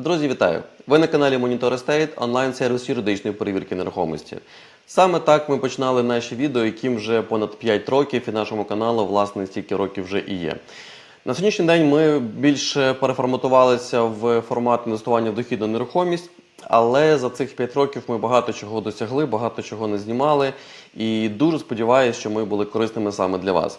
Друзі, вітаю! Ви на каналі Monitor Estate, онлайн-сервіс юридичної перевірки нерухомості. Саме так ми починали наші відео, яким вже понад 5 років, і нашому каналу, власне, стільки років вже і є. На сьогоднішній день ми більше переформатувалися в формат інвестування в дохідну нерухомість, але за цих 5 років ми багато чого досягли, багато чого не знімали, і дуже сподіваюся, що ми були корисними саме для вас.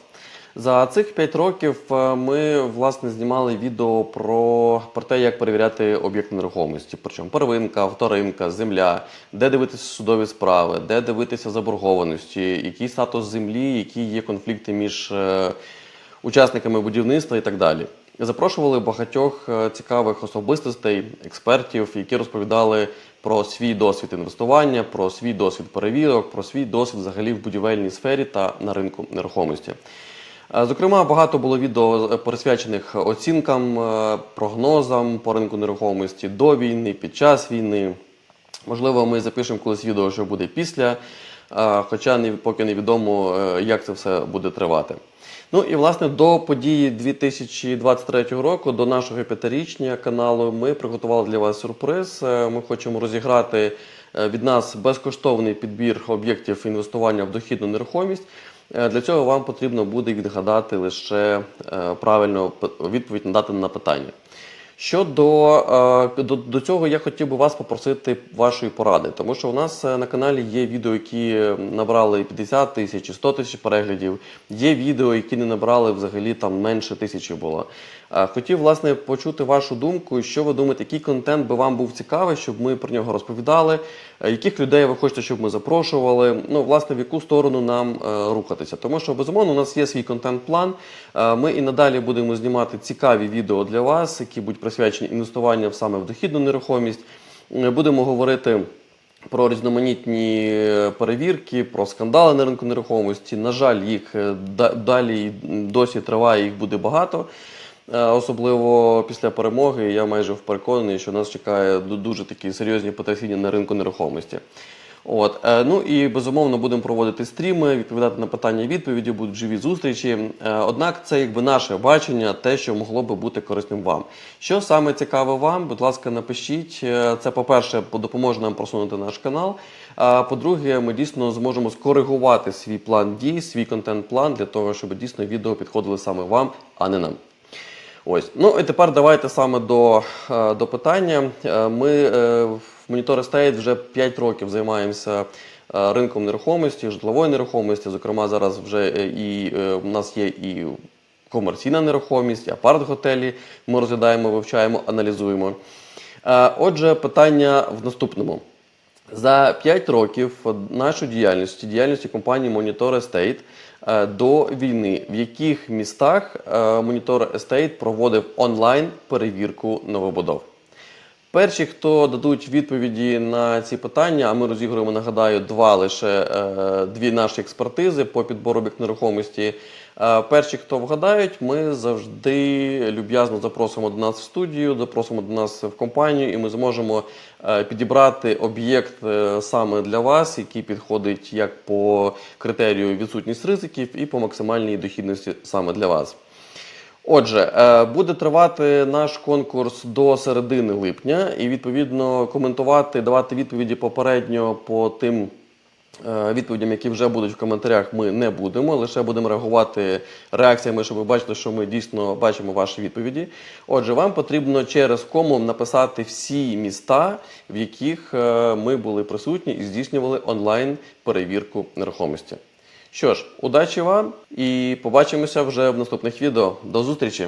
За цих 5 років е, ми власне знімали відео про, про те, як перевіряти об'єкт нерухомості. Причому первинка, вторинка, земля, де дивитися судові справи, де дивитися заборгованості, який статус землі, які є конфлікти між е, учасниками будівництва і так далі. Запрошували багатьох е, цікавих особистостей, експертів, які розповідали про свій досвід інвестування, про свій досвід перевірок, про свій досвід взагалі в будівельній сфері та на ринку нерухомості. Е, Зокрема, багато було відео е, присвячених оцінкам, е, прогнозам по ринку нерухомості до війни, під час війни. Можливо, ми запишемо колись відео, що буде після, хоча поки невідомо, як це все буде тривати. Ну і власне до події 2023 року, до нашого п'ятирічня каналу, ми приготували для вас сюрприз. Ми хочемо розіграти від нас безкоштовний підбір об'єктів інвестування в дохідну нерухомість. Е, Для цього вам потрібно буде відгадати лише е, правильну відповідь надати на питання. Щодо е, до, до цього, я хотів би вас попросити вашої поради, тому що у нас е, на каналі є відео, які набрали 50 тисяч, і 100 тисяч переглядів. Є відео, які не набрали взагалі там менше тисячі було. Е, Хотів власне почути вашу думку, що ви думаєте, який контент би вам був цікавий, щоб ми про нього розповідали, яких людей ви хочете, щоб ми запрошували. Ну, власне, в яку сторону нам рухатися. Тому що безумовно у нас є свій контент-план. Ми і надалі будемо знімати цікаві відео для вас, які будуть присвячені інвестуванню саме в дохідну нерухомість. Е, Будемо говорити. Про різноманітні е, перевірки, про скандали на ринку нерухомості. На жаль, їх е, далі досі триває, їх буде багато. Особливо після перемоги, я майже переконаний, що нас чекає дуже такі серйозні потрясіння на ринку нерухомості. От е, ну і безумовно будемо проводити стріми, відповідати на питання і відповіді, будуть живі зустрічі. Е, Однак це якби наше бачення, те, що могло би бути корисним вам. Що саме цікаве вам, будь ласка, напишіть. Е, Це, по-перше, допоможе нам просунути наш канал. А по-друге, ми дійсно зможемо скоригувати свій план дій, свій контент-план для того, щоб дійсно відео підходили саме вам, а не нам. Ось. Ну і тепер давайте саме до, до питання. Ми е, в Estate вже 5 років займаємося е, ринком нерухомості, житлової нерухомості. Зокрема, зараз вже е, і е, у нас є і комерційна нерухомість, і апарт-готелі. Ми розглядаємо, вивчаємо, аналізуємо. Е, Отже, питання в наступному. За 5 років нашої діяльності, діяльності компанії Monitor Estate е, до війни, в яких містах е, Monitor Estate проводив онлайн перевірку новобудов. Перші, хто дадуть відповіді на ці питання, а ми розігруємо, нагадаю, два лише е, дві наші експертизи по підбору об'єкт нерухомості. Е, перші, хто вгадають, ми завжди люб'язно запросимо до нас в студію, запросимо до нас в компанію, і ми зможемо е, підібрати об'єкт саме для вас, який підходить як по критерію відсутність ризиків і по максимальній дохідності саме для вас. Отже, е, буде тривати наш конкурс до середини липня, і відповідно коментувати, давати відповіді попередньо по тим е, відповідям, які вже будуть в коментарях, ми не будемо. Лише будемо реагувати реакціями, щоб ви бачили, що ми дійсно бачимо ваші відповіді. Отже, вам потрібно через кому написати всі міста, в яких е, ми були присутні і здійснювали онлайн перевірку нерухомості. Що ж, удачі вам і побачимося вже в наступних відео. До зустрічі!